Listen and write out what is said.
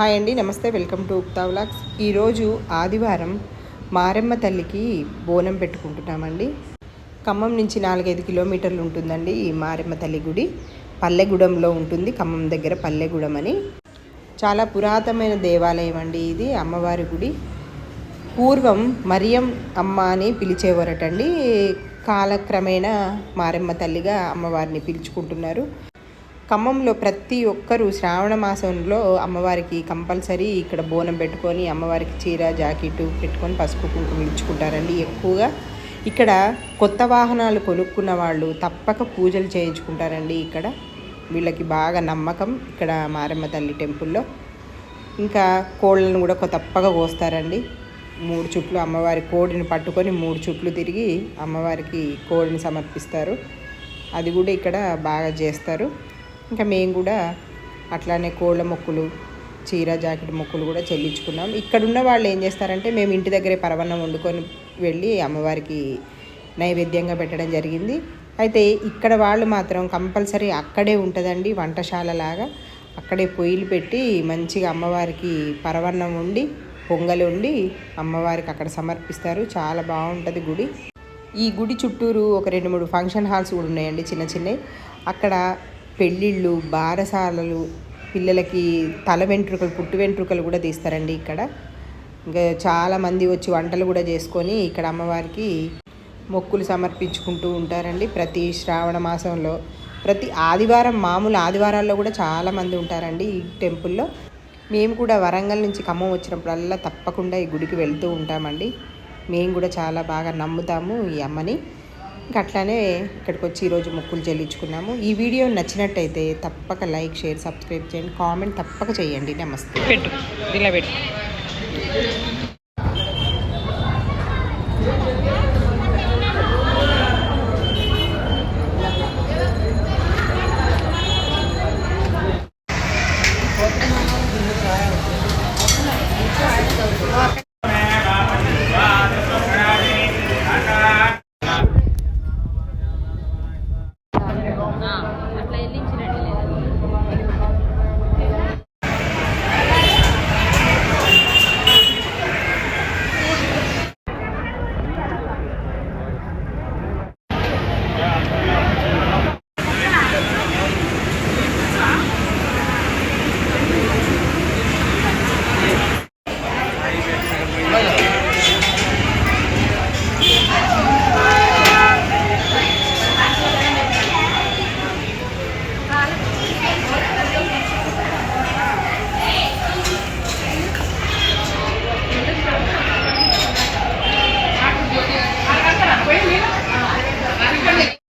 Hi అండి నమస్తే welcome to ఉక్తా vlogs. ఈరోజు ఆదివారం మారెమ్మ తల్లికి బోనం పెట్టుకుంటున్నామండి. ఖమ్మం నుంచి నాలుగైదు కిలోమీటర్లు ఉంటుందండి ఈ మారెమ్మ తల్లి గుడి. పల్లెగూడెంలో ఉంటుంది ఖమ్మం దగ్గర పల్లెగూడెం అని. చాలా పురాతనమైన దేవాలయం అండి ఇది అమ్మవారి గుడి. పూర్వం మరియం అమ్మ అని పిలిచేవారటండి. కాలక్రమేణా మారెమ్మ తల్లిగా అమ్మవారిని పిలుచుకుంటున్నారు. ఖమ్మంలో ప్రతి ఒక్కరూ శ్రావణ మాసంలో అమ్మవారికి కంపల్సరీ ఇక్కడ బోనం పెట్టుకొని అమ్మవారికి చీర జాకెట్ పెట్టుకొని పసుపు కుంకుమ ఇచ్చుకుంటారండి. ఎక్కువగా ఇక్కడ కొత్త వాహనాలు కొనుక్కున్న వాళ్ళు తప్పక పూజలు చేయించుకుంటారండి ఇక్కడ. వీళ్ళకి బాగా నమ్మకం ఇక్కడ మారమ్మ తల్లి టెంపుల్లో. ఇంకా కోళ్ళను కూడా తప్పగా కోస్తారండి. మూడు చుట్లు అమ్మవారి కోడిని పట్టుకొని మూడు చుట్లు తిరిగి అమ్మవారికి కోడిని సమర్పిస్తారు. అది కూడా ఇక్కడ బాగా చేస్తారు. ఇంకా మేము కూడా అట్లానే కోళ్ళ మొక్కులు చీర జాకెట్ మొక్కులు కూడా చెల్లించుకున్నాం. ఇక్కడ ఉన్న వాళ్ళు ఏం చేస్తారంటే మేము ఇంటి దగ్గరే పరవన్నం వండుకొని వెళ్ళి అమ్మవారికి నైవేద్యంగా పెట్టడం జరిగింది. అయితే ఇక్కడ వాళ్ళు మాత్రం కంపల్సరీ అక్కడే ఉంటుందండి వంటశాల లాగా అక్కడే పొయ్యిలు పెట్టి మంచిగా అమ్మవారికి పరవన్నం వండి పొంగలి వండి అమ్మవారికి అక్కడ సమర్పిస్తారు. చాలా బాగుంటుంది గుడి. ఈ గుడి చుట్టూరు ఒక రెండు మూడు ఫంక్షన్ హాల్స్ కూడా ఉన్నాయండి చిన్న చిన్నవి. అక్కడ పెళ్ళిళ్ళు బారసాలలు పిల్లలకి తల వెంట్రుకలు పుట్టు వెంట్రుకలు కూడా తీస్తారండి ఇక్కడ. ఇంకా చాలామంది వచ్చి వంటలు కూడా చేసుకొని ఇక్కడ అమ్మవారికి మొక్కులు సమర్పించుకుంటూ ఉంటారండి ప్రతి శ్రావణ మాసంలో. ప్రతి ఆదివారం మామూలు ఆదివారాల్లో కూడా చాలామంది ఉంటారండి ఈ టెంపుల్లో. మేము కూడా వరంగల్ నుంచి ఖమ్మం వచ్చినప్పుడల్లా తప్పకుండా ఈ గుడికి వెళ్తూ ఉంటామండి. మేము కూడా చాలా బాగా నమ్ముతాము ఈ అమ్మని. అట్లానే ఇక్కడికి వచ్చి ఈరోజు మొక్కులు చెల్లించుకున్నాము ఈ వీడియో నచ్చినట్టయితే తప్పక లైక్ షేర్ సబ్స్క్రైబ్ చేయండి. కామెంట్ తప్పక చేయండి. నమస్తే. పెట్టు. ఇలా పెట్టు.